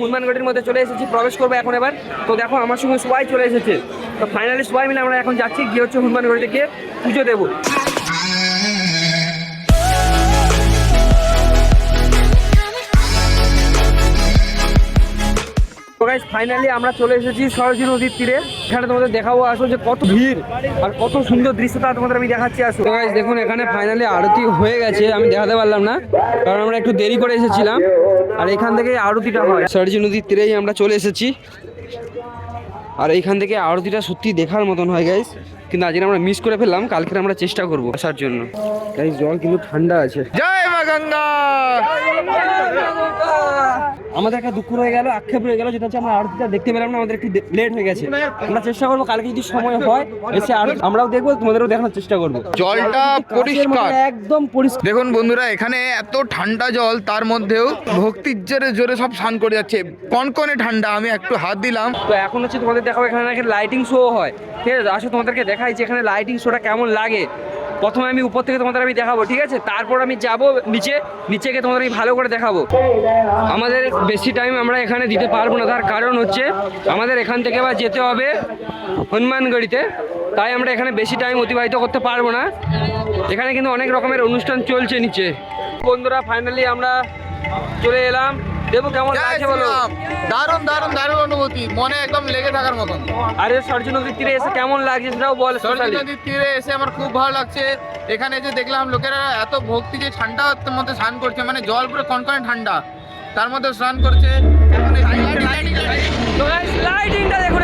হনুমানগড়ির মধ্যে চলে এসেছি, প্রবেশ করব এখন এবার। তো দেখো, আমার সঙ্গে সবাই চলে এসেছে। তো ফাইনালি সবাই মিলে আমরা এখন যাচ্ছি, গিয়ে হচ্ছে হনুমানগড়িতে গিয়ে পুজো দেবো। ফাইনালি আমরা চলে এসেছি সরজী নদীর তীরে। এখানে তোমাদের দেখাবো আসো যে কত ভিড় আর কত সুন্দর দৃশ্য তা তোমাদের আমি দেখাচ্ছি আসো গাইস দেখুন, এখানে ফাইনালি আরতি হয়ে গেছে, আমি দেখাতে পারলাম না, কারণ আমরা একটু দেরি করে এসেছিলাম। আর এখান থেকে আরতিটা হয়। সরজী নদীর তীরেই আমরা চলে এসেছি। আর এইখান থেকে আরতিটা সত্যি দেখার মতন হয় গাইস কিন্তু আজকে আমরা মিস করে ফেললাম কালকে আমরা চেষ্টা করব আসার জন্য। গাইস জল কিন্তু ঠান্ডা আছে। জয়! গঙ্গা। আমাদের একটা দুঃখ রয়ে গেল আক্ষেপ রয়ে গেল যেটা হচ্ছে আমরা আরতিটা দেখতে পেলাম না আমাদের একটু লেট হয়ে গেছে। আমরা চেষ্টা করব কালকে যদি সময় হয় এসে আর আমরাও দেখব তোমাদেরও দেখানোর চেষ্টা করব। জলটা পরিষ্কার। একদম পরিষ্কার। দেখুন বন্ধুরা এখানে এত ঠান্ডা জল তার মধ্যেও ভক্তির জোরে জোরে সব স্নান করে যাচ্ছে। কনকনে ঠান্ডা আমি একটু হাত দিলাম। তো এখন হচ্ছে তোমাদের দেখাবো এখানে লাইটিং শো হয়। ঠিক আছে আসো তোমাদেরকে দেখাই যে এখানে লাইটিং শোটা কেমন লাগে। প্রথমে আমি উপর থেকে তোমাদের আমি দেখাবো, ঠিক আছে? তারপর আমি যাব নিচে নিচে গিয়ে তোমাদের আমি ভালো করে দেখাবো। আমাদের বেশি টাইম আমরা এখানে দিতে পারব না, তার কারণ হচ্ছে আমাদের এখান থেকে আবার যেতে হবে হনুমানগড়িতে। তাই আমরা এখানে বেশি টাইম অতিবাহিত করতে পারব না। এখানে কিন্তু অনেক রকমের অনুষ্ঠান চলছে নিচে। বন্ধুরা ফাইনালি আমরা চলে এলাম। দেবো কেমন লাগছে বলো। দারুণ দারুণ দারুণ অনুভূতি। মনে একদম লেগে থাকার মতন। আরে সরজু নদীর তীরে এসে কেমন লাগছে সেটাও বল সরজু নদীর তীরে এসে আমার খুব ভালো লাগছে। এখানে যে দেখলাম লোকেরা এত ভক্তি যে ঠান্ডা মধ্যে স্নান করছে মানে জল পুরো কনকনে ঠান্ডা। তার মধ্যে স্নান করছে। এখন লাইটিংটা দেখুন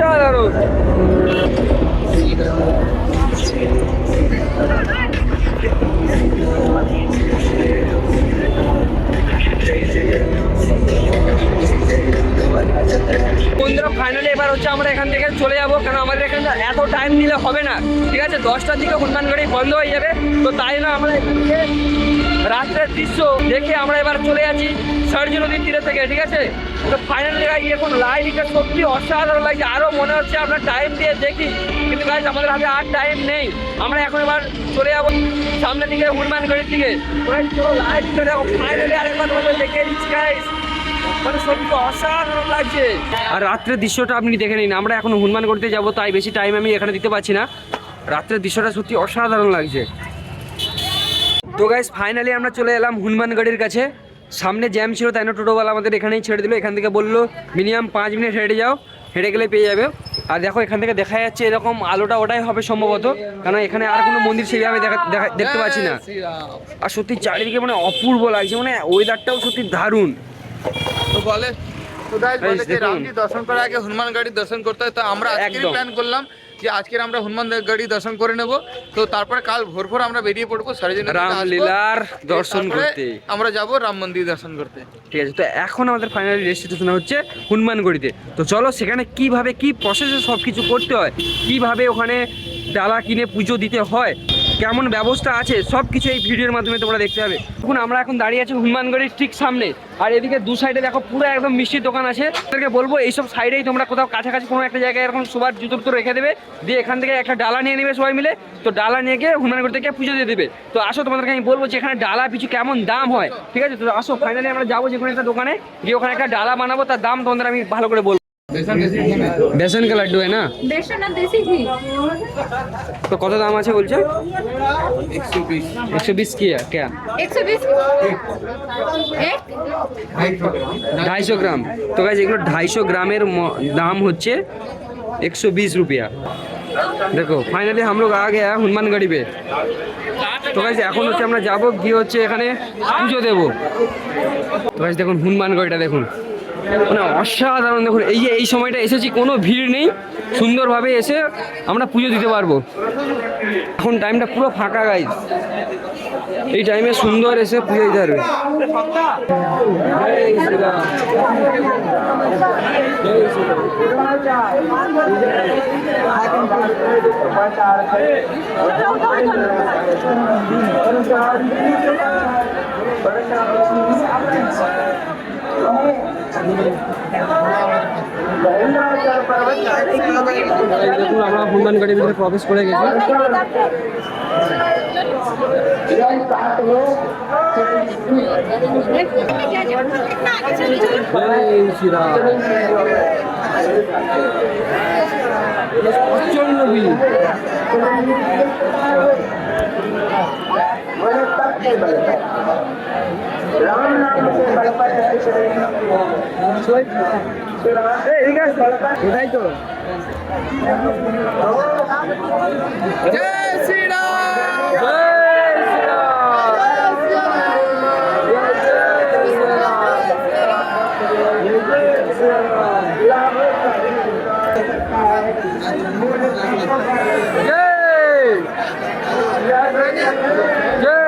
অসাধারণ বন্ধুরা ফাইনালি এবার হচ্ছে আমরা এখান থেকে চলে যাব কারণ আমাদের এখানে এত টাইম নিলে হবে না। ঠিক আছে, দশটার দিকে হুন্দানগাড়ি বন্ধ হয়ে যাবে, তো তাই না আমরা এখান থেকে রাত্রের দৃশ্য দেখে আমরা এবার চলে যাচ্ছি সরজু নদীর তীরে থেকে, ঠিক আছে? তো ফাইনালি এখন লাইটটা সত্যি অসাধারণ লাগছে। আরও মনে হচ্ছে আমরা টাইম দিয়ে দেখি। কিন্তু গাইজ আমাদের হাতে আর টাইম নেই। আমরা এখন এবার চলে যাব সামনের দিকে হনুমানগড়ির দিকে। লাইটটা ফাইনালি দেখে। দিচ্ছি মানে সত্যি অসাধারণ লাগছে। আর রাত্রের দৃশ্যটা আপনি দেখে নিন। আমরা এখন হনুমান করতে যাব, তাই বেশি টাইম আমি এখানে দিতে পারছি না। রাত্রের দৃশ্যটা সত্যি অসাধারণ লাগছে। তো গাইস ফাইনালি আমরা চলে এলাম হনুমানগড়ির কাছে। সামনে জ্যাম ছিল তাই না? টোটোওয়ালা আমাদের এখানেই ছেড়ে দিল। এখান থেকে বলল মিনিমাম পাঁচ মিনিট হেঁটে যাও হেঁটে গেলে পেয়ে যাবে। আর দেখো এখান থেকে দেখা যাচ্ছে এরকম আলোটা ওটাই হবে সম্ভবত। কারণ এখানে আর কোনো মন্দির দেখা দেখা- দেখতে পাচ্ছি না। আর সত্যি চারিদিকে মানে অপূর্ব লাগছে। মানে ওয়েদারটাও সত্যি দারুণ। তো বলে তো দর্শন করার আগে হনুমান গাড়ি দর্শন করতে হয়। তো আমরা প্ল্যান করলাম যে আজকের আমরা হনুমান গাড়ি দর্শন করে নেব। তো তারপরে কাল ভোর ভোর আমরা বেরিয়ে পড়ব রামলীলার দর্শন করতে। আমরা যাব রাম মন্দির দর্শন করতে। ঠিক আছে তো এখন আমাদের ফাইনালি রেজিস্ট্রেশন হচ্ছে হনুমানগড়িতে তো চলো সেখানে কীভাবে কি প্রসেসে সব কিছু করতে হয়? কীভাবে ওখানে ডালা কিনে পুজো দিতে হয়? কেমন ব্যবস্থা আছে সব কিছু এই ভিডিওর মাধ্যমে তোমরা দেখতে পাবে। এখন আমরা এখন দাঁড়িয়ে আছি হনুমানগড়ির ঠিক সামনে। আর এদিকে দু সাইডে দেখো, পুরো একদম মিষ্টির দোকান আছে। তাদেরকে বলব, এইসব সাইডেই তোমরা কোথাও কাছাকাছি কোনো একটা জায়গায় এরকম সবার জুতো তো রেখে দেবে। দিয়ে এখান থেকে একটা ডালা নিয়ে নেবে সবাই মিলে। তো ডালা নিয়ে গিয়ে হনুমানগড় থেকে পুজো দিয়ে দেবে। তো আসো তোমাদেরকে আমি বলব যে এখানে ডালা পিছু কেমন দাম হয়, ঠিক আছে? তো আসো ফাইনালি আমরা যাব যে কোনো একটা দোকানে। গিয়ে ওখানে একটা ডালা বানাবো, তার দাম তোমাদের আমি ভালো করে বলব। বেসন কা লাড্ডু হয় না बेसन और देसी घी তো কত দাম আছে বলছো একশো বিশ কি क्या एक सौ बीस एक ढाई গ্রাম তো গাইজ এগুলো ढाईशो গ্রামের ম- দাম হচ্ছে एक सौ बीस रुपया দেখো ফাইনালি हम लोग आ गया हनुमानगढ़ी पे তো গাইজ এখন হচ্ছে আমরা যাবো গিয়ে হচ্ছে এখানে পুজো দেবো তো গাইজ দেখুন হনুমানগড়িটা দেখুন মানে অসাধারণ। দেখুন, এই যে এই সময়টা এসেছি, কোনো ভিড় নেই। সুন্দরভাবে এসে আমরা পুজো দিতে পারব। এখন টাইমটা পুরো ফাঁকা গাইজ এই টাইমে সুন্দর এসে পুজো দিতে পারবে জয় শ্রীরাম। জয় শ্রীরাম। এই দেখুন আমরা হনুমান গাড়ির ভিতরে প্রবেশ করে গেছি। প্রচণ্ড এটাই তো জয় শ্রীরাম জয় শ্রীরাম জয় জয়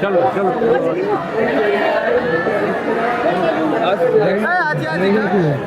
চলো চলো জয়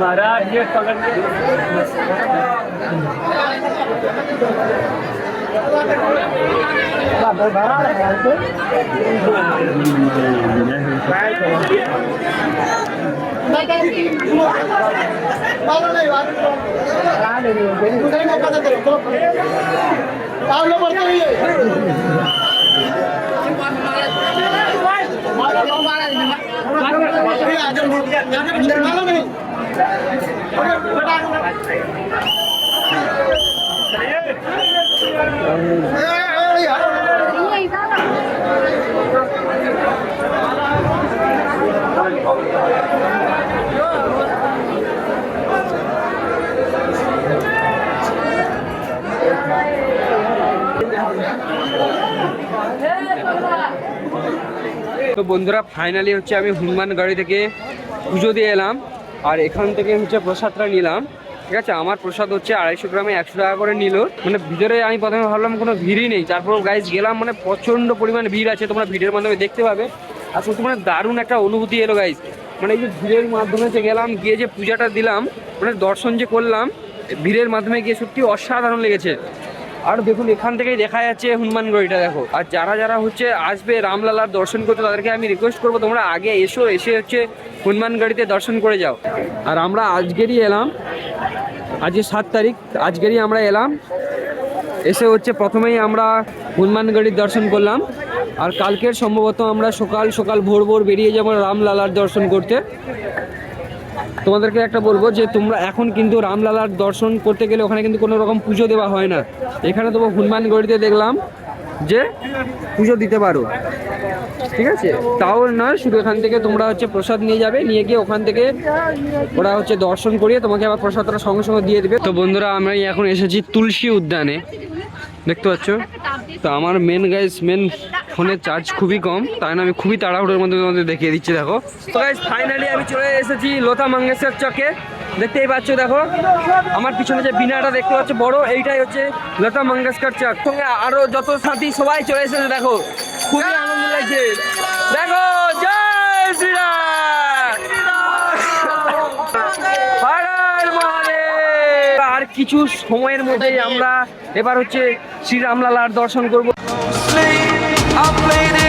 महाराज ये पकड़ आप लोग के তো বন্ধুরা ফাইনালি হচ্ছে আমি হনুমান গাড়ি থেকে পুজো দিয়ে এলাম। আর এখান থেকে হচ্ছে প্রসাদটা নিলাম। ঠিক আছে? আমার প্রসাদ হচ্ছে আড়াইশো গ্রামে একশো টাকা করে নিল। মানে ভিতরে আমি প্রথমে ভাবলাম কোনো ভিড়ই নেই। তারপর গাইজ গেলাম মানে প্রচণ্ড পরিমাণে ভিড় আছে। তোমরা ভিড়ের মাধ্যমে দেখতে পাবে। আর সত্যি মানে দারুণ একটা অনুভূতি এলো গাইজ মানে এই যে ভিড়ের মাধ্যমে যে গেলাম, গিয়ে যে পূজাটা দিলাম মানে দর্শন যে করলাম, ভিড়ের মাধ্যমে গিয়ে সত্যি অসাধারণ লেগেছে। আর দেখুন, এখান থেকেই দেখা যাচ্ছে হনুমান গড়িটা, দেখো। আর যারা যারা হচ্ছে আসবে রামলালার দর্শন করতে, তাদেরকে আমি রিকোয়েস্ট করব, তোমরা আগে এসো, এসে হচ্ছে হনুমান গড়িতে দর্শন করে যাও। আর আমরা আজকেরই এলাম আজকে সাত তারিখ, আজকেরই আমরা এলাম। এসে হচ্ছে প্রথমেই আমরা হনুমানগড়ির দর্শন করলাম। আর কালকের সম্ভবত আমরা সকাল সকাল ভোর ভোর বেরিয়ে যাব রামলালার দর্শন করতে। তোমাদেরকে একটা বলব যে তোমরা এখন কিন্তু রামলালার দর্শন করতে গেলে ওখানে কিন্তু কোনো রকম পুজো দেওয়া হয় না। এখানে তোমার হনুমানগড়িতে দেখলাম যে পুজো দিতে পারো। ঠিক আছে? তাও নয়, শুধু এখান থেকে তোমরা হচ্ছে প্রসাদ নিয়ে যাবে, নিয়ে গিয়ে ওখান থেকে ওরা হচ্ছে দর্শন করিয়ে তোমাকে আবার প্রসাদটা সঙ্গে সঙ্গে দিয়ে দেবে। তো বন্ধুরা আমরা এখন এসেছি তুলসী উদ্যানে। দেখতে পাচ্ছ? তো আমার মেন গাইস মেন ফোনের চার্জ খুবই কম, তাই জন্য আমি খুবই তাড়াহুড়োর মধ্যে তোমাদের দেখিয়ে দিচ্ছি, দেখো। তো গাইস ফাইনালি আমি চলে এসেছি লতা মঙ্গেশকর চকে। দেখতেই পাচ্ছ, দেখো, আমার পিছনে যে বিনাটা দেখতে পাচ্ছ, বড়, এইটাই হচ্ছে লতা মঙ্গেশকর চক। সঙ্গে আরও যত সাথী সবাই চলে এসেছে, দেখো, খুবই আনন্দ লাগছে। দেখো। আর কিছু সময়ের মধ্যেই আমরা এবার হচ্ছে শ্রীরামলালার দর্শন করব। I played it.